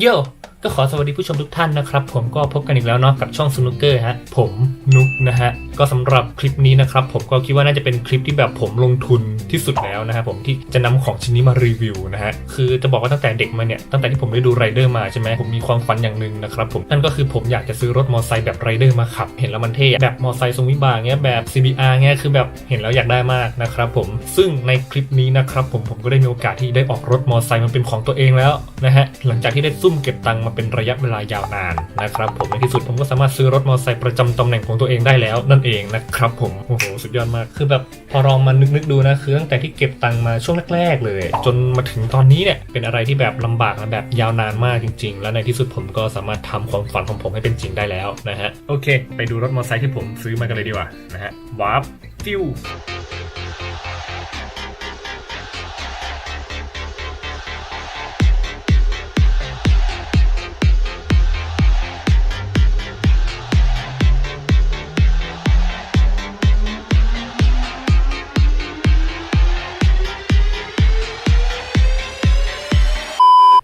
โย่ ก็ขอสวัสดีผู้ชมทุกท่านนะครับ ผมก็พบกันอีกแล้วเนาะกับช่องสนุกเกอร์ฮะผมนุกนะฮะก็สำหรับคลิปนี้นะครับผมก็คิดว่าน่าจะเป็นคลิปที่แบบผมลงทุนที่สุดแล้วนะครับผมที่จะนำของชิ้นนี้มารีวิวนะฮะคือจะบอกว่าตั้งแต่เด็กมาเนี่ยตั้งแต่ที่ผมได้ดูไรเดอร์มาใช่ไหมผมมีความฝันอย่างหนึ่งนะครับผมนั่นก็คือผมอยากจะซื้อรถมอเตอร์ไซค์แบบไรเดอร์มาขับ เห็นแล้วมันเท่แบบมอเตอร์ไซค์ทรงวิบากเงี้ยแบบ CBR เงี้ยคือแบบเห็นแล้วอยากได้มากนะครับผมซึ่งในคลิปนี้นะครับผมผมก็ได้มีโอกาสที่ได้ออกรถมอเตอร์ไซค์มันเป็นของตัวเองแล้วนะฮะหลังจากที่ได้ซุ่มเก็บตังค์มาเป็นระยะเวลายาวนานนะครับผมในที่สุดผมก็สามารถซื้อรถมอเตอร์ไซค์ประจำตำแหน่งของตัวเองได้แล้วนั่นเองนะครับผมโอ้โหสุดยอดมากคือแบบพอลองมานึกๆดูนะคือตั้งแต่ที่เก็บตังค์มาช่วงแรก ๆ เลย จนมาถึงตอนนี้เนี่ยเป็นอะไรที่แบบลำบากและแบบยาวนานมากจริง ๆ แล้วในที่สุดผมก็สามารถทำความฝันของผมให้เป็นจริงได้แล้วนะฮะโอเค ไปดูรถมอเตอร์ไซค์ที่ผมซื้อมากันเลยดีกว่านะฮะวาร์ปฟิว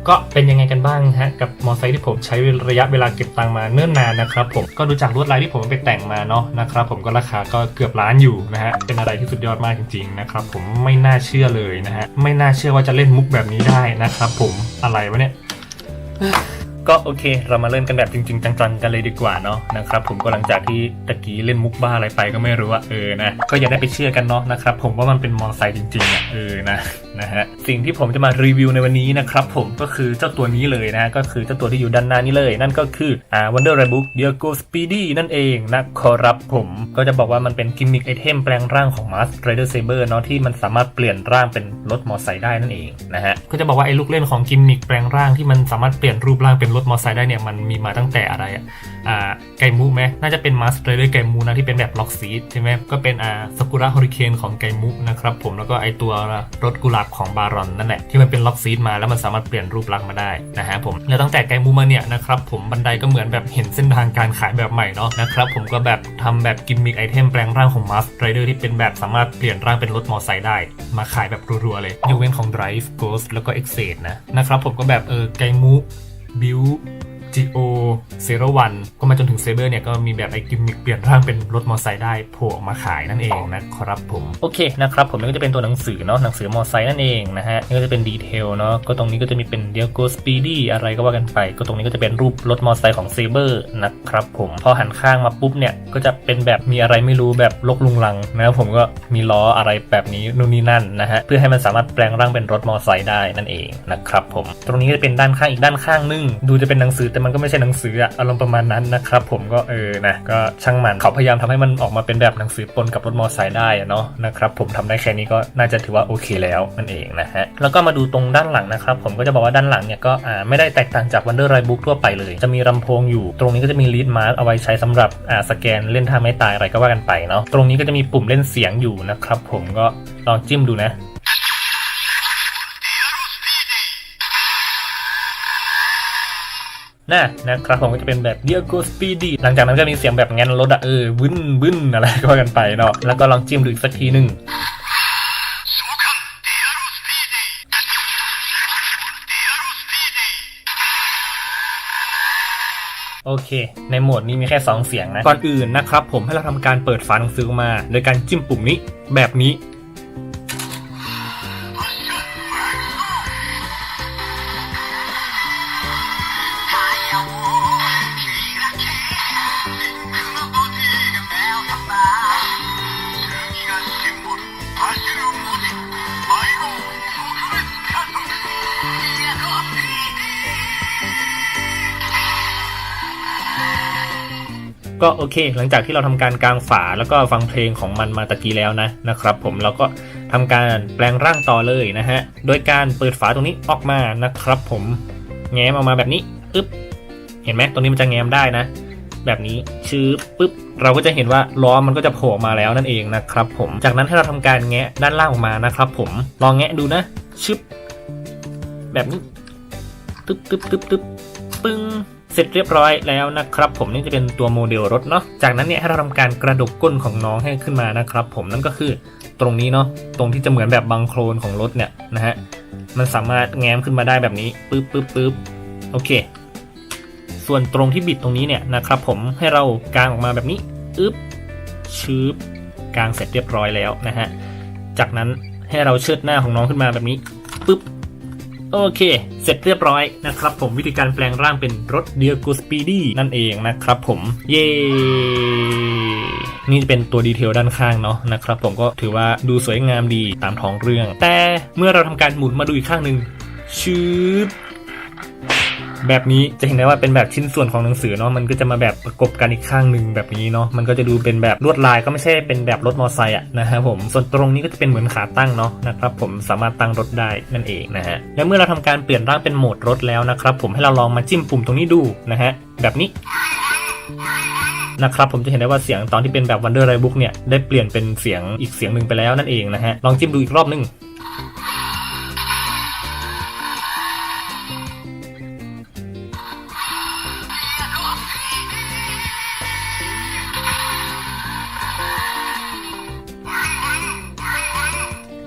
ก็เป็นยังไงกันบ้างฮะกับมอไซค์ที่ผมใช้ระยะเวลาเก็บตังมาเนิ่นนานนะครับผมก็ดูจากลวดลายที่ผมไปแต่งมาเนาะนะครับผมก็ราคาก็เกือบล้านอยู่นะฮะเป็นอะไรที่สุดยอดมากจริงๆนะครับผมไม่น่าเชื่อเลยนะฮะไม่น่าเชื่อว่าจะเล่นมุกแบบนี้ได้นะครับผมอะไรวะเนี่ยก็โอเค เรามาเริ่มกันแบบจริง ๆ จังๆกันเลยดีกว่าเนาะนะครับผมก็หลังจากที่ตะกี้เล่นมุกบ้าอะไรไปก็ไม่รู้ว่าเออนะก็อย่าได้ไปเชื่อกันเนาะนะครับผมว่ามันเป็นมอไซค์จริงๆอะเออนะนะฮะสิ่งที่ผมจะมารีวิวในวันนี้นะครับผมก็คือเจ้าตัวนี้เลยนะก็คือเจ้าตัวที่อยู่ด้านหน้านี้เลย นั่นก็คืออ่า Wonder r a b o o k Diego Speedy นั่นเองนะครับผมก็จะบอกว่ามันเป็นกิมมิคไอเทมแปลงร่างของ Mask Rider Saber เนาะที่มันสามารถเปลี่ยนร่างเป็นรถมอไซค์ได้นั่นเองนะฮะก็จะบอกว่าไอ้ลูกเล่นของกิมมิคแปลงร่างที่มันสามารถเปลี่ยนรูปร่างเป็นรถมอไซค์ได้เนี่ยมันมีมาตั้งแต่อะไรอะอ่าไกมูไหมน่าจะเป็น Mask Rider ไกมูนะที่เป็นแบบล็อกซีดใช่ไหมก็เป็นอ่าซากุระฮอริเคนของไกมุนะครับผมแล้วก็ไอตัวรถกุหลาบของบารอนนั่นแหละที่มันเป็นล็อกซีดมาแล้วมันสามารถเปลี่ยนรูปลักษณ์มาได้นะฮะผมแล้วตั้งแต่ไกมูมาเนี่ยนะครับผมบันไดก็เหมือนแบบเห็นเส้นทางการขายแบบใหม่เนาะนะครับผมก็แบบทำแบบกิมมิคไอเทมแปลงร่างของ Mask Rider ที่เป็นแบบสามารถเปลี่ยนร่างเป็นรถมอเตอร์ไซค์ได้ มาขายแบบรัวๆเลยยกเว้นของ Drive Ghost แล้วก็ e x c e d นะนะครับผมก็แบบเออไกมูบิว GO 01ก็มาจนถึงเซเบอร์เนี่ยก็มีแบบไอกิมมิคเปลี่ยนร่างเป็นรถมอเตอร์ไซค์ได้โผล่ออกมาขายนั่นเองนะครับผมโอเคนะครับผมนี่ก็จะเป็นตัวหนังสือเนาะหนังสือมอเตอร์ไซค์นั่นเองนะฮะนี่ก็จะเป็นดีเทลเนาะก็ตรงนี้ก็จะมีเป็นเดียโกสปีดี้อะไรก็ว่ากันไป ก็ตรงนี้ก็จะเป็นรูปรถมอเตอร์ไซค์ของเซเบอร์นะครับผมพอหันข้างมาปุ๊บเนี่ยก็จะเป็นแบบมีอะไรไม่รู้แบบลกลุงลังนะครับผมก็มีล้ออะไรแบบนี้นู่นนี่นั่นนะฮะเพื่อให้มันสามารถแปลงร่างเป็นรถมอเตอร์ไซค์ได้นั่นเองนะครับผมตรงนี้จะเป็นด้านข้างอีกด้านข้างนึงดูจะเป็นหนังสือแต่มันก็ไม่ใช่หนังสืออะอารมณ์ประมาณนั้นนะครับผมก็เออนะก็ช่างมันเขาพยายามทำให้มันออกมาเป็นแบบหนังสือปนกับรถมอเตอร์ไซค์ได้อะเนาะนะครับผมทำได้แค่นี้ก็น่าจะถือว่าโอเคแล้วนั่นเองนะฮะแล้วก็มาดูตรงด้านหลังนะครับผมก็จะบอกว่าด้านหลังเนี่ยก็อ่าไม่ได้แตกต่างจาก Wonder Ride Book ทั่วไปเลย จะมีลำโพงอยู่ ตรงนี้ก็จะมี lead mark เอาไว้ใช้สำหรับอ่าสแกนเล่นท่าไม่ตายอะไรก็ว่ากันไปเนาะตรงนี้ก็จะมีปุ่มเล่นเสียงอยู่นะครับผมก็ลองจิ้มดูนะ นะนะครับผมก็จะเป็นแบบ Diego Speedy หลังจากนั้นก็มีเสียงแบบงั้นรถอะเออบึ้นบึ้นอะไรก็ว่ากันไปเนาะแล้วก็ลองจิ้มดูอีกสักทีหนึ่งโอเค ในโหมดนี้มีแค่ 2 เสียงนะ ก่อนอื่นนะครับผมให้เราทำการเปิดฝาหนังสือมา โดยการจิ้มปุ่มนี้แบบนี้ ก็โอเค หลังจากที่เราทำการกางฝาแล้วก็ฟังเพลงของมันมาตะกี้แล้วนะนะครับ ผมเราก็ทำการแปลงร่างต่อเลยนะฮะโดยการเปิดฝาตรงนี้ออกมานะครับ ผมแง้มออกมาแบบนี้อึ๊บเห็นไหมตรงนี้มันจะแง้มได้นะ แบบนี้ชื้อปุ๊บเราก็จะเห็นว่าล้อมันก็จะโผล่มาแล้วนั่นเองนะครับ ผมจากนั้นให้เราทำการแงะด้านล่างออกมานะครับ ผมลองแงะดูนะชึบแบบนี้ตึ๊บตึ๊บตึ๊บตึ๊บปึ้ง เสร็จเรียบร้อยแล้วนะครับผมนี่จะเป็นตัวโมเดลรถเนาะจากนั้นเนี่ยให้เราทำการกระดกก้นของน้องให้ขึ้นมานะครับผมนั่นก็คือตรงนี้เนาะตรงที่จะเหมือนแบบบังโคลนของรถเนี่ยนะฮะมันสามารถแง้มขึ้นมาได้แบบนี้ปึ๊บปึ๊บปึ๊บโอเค ส่วนตรงที่บิดตรงนี้เนี่ยนะครับผมให้เรากางออกมาแบบนี้อึ๊บชืบกางเสร็จเรียบร้อยแล้วนะฮะจากนั้นให้เราเชิดหน้าของน้องขึ้นมาแบบนี้ปึ๊บ โอเค เสร็จเรียบร้อยนะครับผมวิธีการแปลงร่างเป็นรถเดียโกสปีดี้นั่นเองนะครับผม เย้นี่เป็นตัวดีเทลด้านข้างเนาะนะครับผมก็ถือว่าดูสวยงามดีตามท้องเรื่อง แต่เมื่อเราทำการหมุนมาดูอีกข้างหนึ่งชืบ แบบนี้จะเห็นได้ว่าเป็นแบบชิ้นส่วนของหนังสือเนาะมันก็จะมาแบบประกบกันอีกข้างหนึ่งแบบนี้เนาะมันก็จะดูเป็นแบบลวดลายก็ไม่ใช่เป็นแบบรถมอเตอร์ไซค์อะนะครับผมส่วนตรงนี้ก็จะเป็นเหมือนขาตั้งเนาะนะครับผมสามารถตั้งรถได้นั่นเองนะฮะและเมื่อเราทำการเปลี่ยนร่างเป็นโหมดรถแล้วนะครับผมให้เราลองมาจิ้มปุ่มตรงนี้ดูนะฮะแบบนี้นะครับผมจะเห็นได้ว่าเสียงตอนที่เป็นแบบ Wonder r i Book เนี่ยได้เปลี่ยนเป็นเสียงอีกเสียงหนึ่งไปแล้วนั่นเองนะฮะลองจิ้มดูอีกรอบหนึง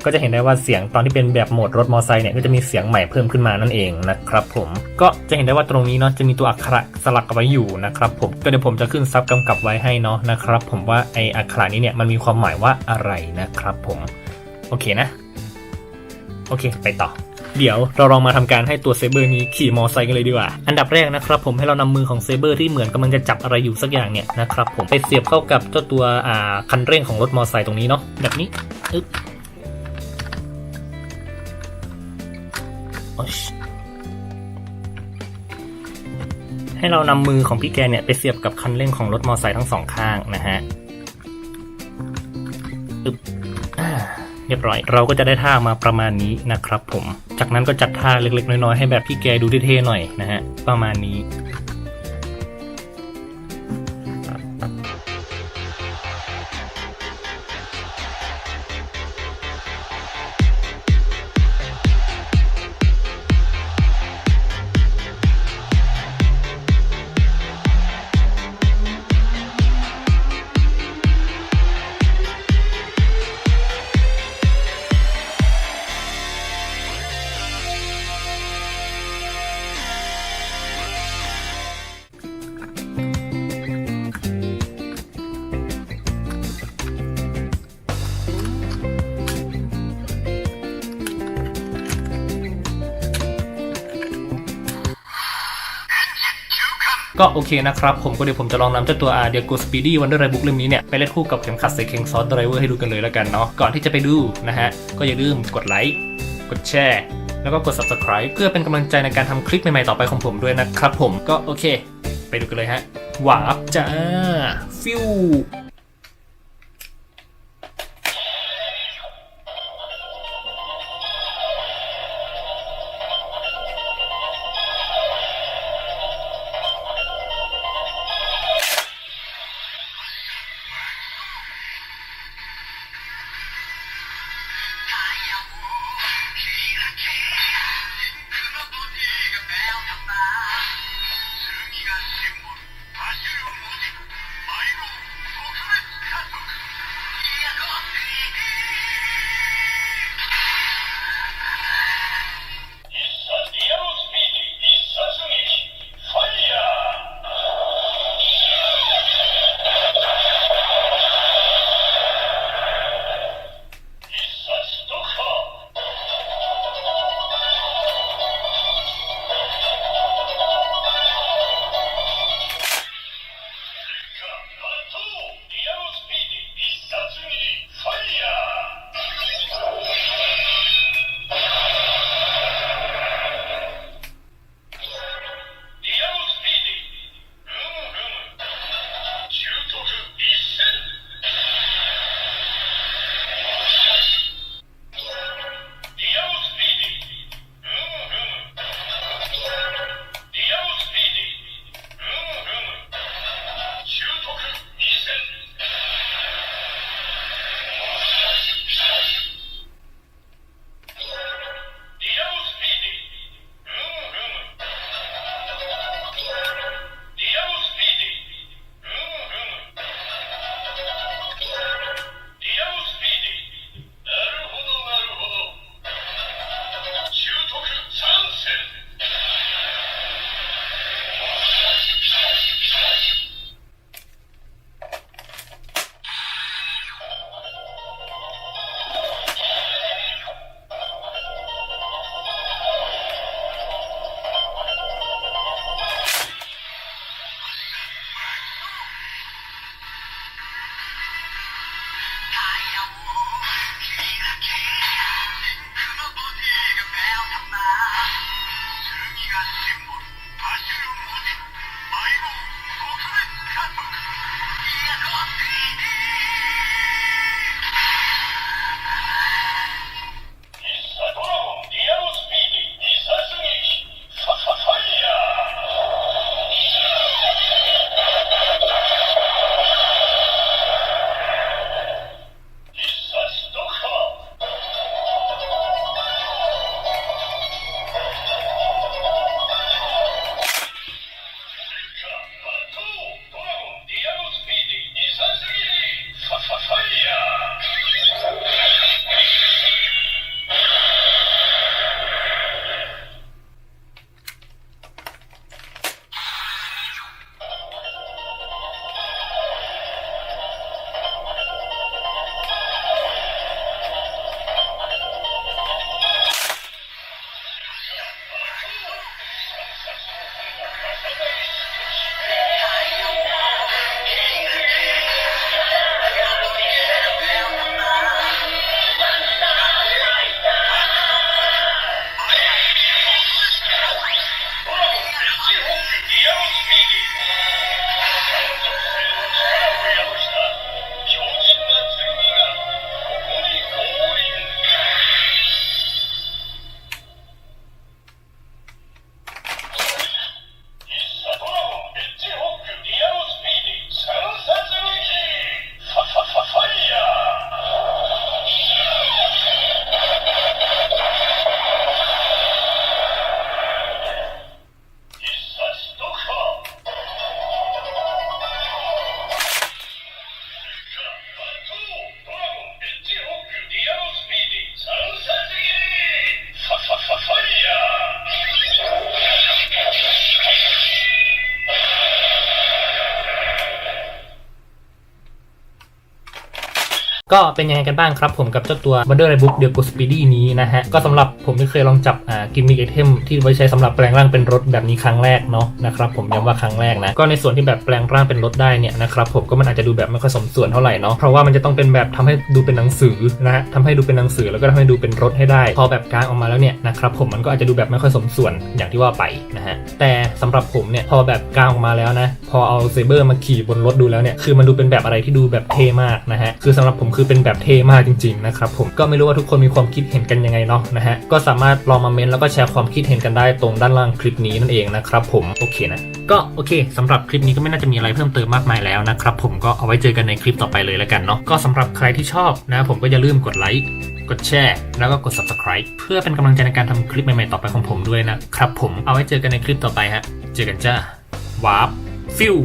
ก็จะเห็นได้ว่าเสียงตอนที่เป็นแบบโหมดรถมอไซค์เนี่ยก็จะมีเสียงใหม่เพิ่มขึ้นมานั่นเองนะครับผมก็จะเห็นได้ว่าตรงนี้เนาะจะมีตัวอักขระสลักไว้อยู่นะครับผมก็เดี๋ยวผมจะขึ้นซับกำกับไว้ให้เนาะนะครับผมว่าไออักขระนี้เนี่ยมันมีความหมายว่าอะไรนะครับผมโอเคนะ โอเค ไปต่อเดี๋ยวเราลองมาทำการให้ตัวเซเบอร์นี้ขี่มอไซค์กันเลยดีกว่า อันดับแรกนะครับผมให้เรานำมือของเซเบอร์ที่เหมือนกำลังจะจับอะไรอยู่สักอย่างเนี่ยนะครับผมไปเสียบเข้ากับเจ้าตัวคันเร่งของรถมอไซค์ตรงนี้เนาะแบบนี้อึ๊บ ให้เรานำมือของพี่แกเนี่ยไปเสียบกับคันเร่งของรถมอเตอร์ไซค์ทั้งสองข้างนะฮะอึบอ่าเรียบร้อย เราก็จะได้ท่ามาประมาณนี้นะครับผม จากนั้นก็จัดท่าเล็กๆ น้อยๆ ให้แบบพี่แกดูเท่ๆหน่อยนะฮะ ประมาณนี้ ก็โอเคนะครับ ผมก็เดี๋ยวผมจะลองนำเจ้าตัว R d i a g o Speedy Wonder Ride Book เล่มนี้เนี่ย ไปเล่นคู่กับเข็มขัดใส่เข็งซอสไดรเวอร์ให้ดูกันเลยแล้วกันเนาะก่อนที่จะไปดูนะฮะก็อย่าลืมกดไลค์กดแชร์แล้วก็กด subscribe เพื่อเป็นกำลังใจในการทำคลิปใหม่ๆต่อไปของผมด้วยนะครับผมก็โอเค ไปดูกันเลยฮะหวาบจ้าฟิว「 เป็นยังไงกันบ้างครับผมกับเจ้าตัว Wonder Ray Book d e g o Speedy นี้นะฮะ ก็สำหรับผมที่เคยลองจับอ่ากิมมิคไอเทมที่ไว้ใช้สำหรับแปลงร่างเป็นรถแบบนี้ครั้งแรกเนาะนะครับผมย้ำว่าครั้งแรกนะ ก็ในส่วนที่แบบแปลงร่างเป็นรถได้เนี่ยนะครับผมก็มันอาจจะดูแบบไม่ค่อยสมส่วนเท่าไหร่เนาะเพราะว่ามันจะต้องเป็นแบบทำให้ดูเป็นหนังสือนะฮะทำให้ดูเป็นหนังสือแล้วก็ทำให้ดูเป็นรถให้ได้ พอแบบกลางออกมาแล้วเนี่ยนะครับผมมันก็อาจจะดูแบบไม่ค่อยสมส่วนอย่างที่ว่าไปนะฮะแต่สำหรับผมเนี่ยพอแบบกลางออกมาแล้วนะพอเอาเซเบอร์มาขี่บนรถดูแล้วเนี่ยคือมันดูเป็นแบบอะไรที่ดูแบบเท่มากนะฮะคือสำหรับผมคือเป็นแบบเท่มากจริงๆนะครับผมก็ไม่รู้ว่าทุกคนมีความคิดเห็นกันยังไงเนาะนะฮะก็สามารถลองมาเมนแล้วก็แชร์ความคิดเห็นกันได้ตรงด้านล่างคลิปนี้นั่นเองนะครับผมโอเคนะก็โอเคสำหรับคลิปนี้ก็ไม่น่าจะมีอะไรเพิ่มเติมมากมายแล้วนะครับผมก็เอาไว้เจอกันในคลิปต่อไปเลยแล้วกันเนาะก็สำหรับใครที่ชอบนะผมก็อย่าลืมกดไลค์กดแชร์แล้วก็กด subscribe เพื่อเป็นกำลังใจในการทำคลิปใหม่ๆต่อไปของผมด้วยนะครับผมเอาไว้เจอกันในคลิปต่อไปฮะเจอกันจ้าวาร์ปฟิว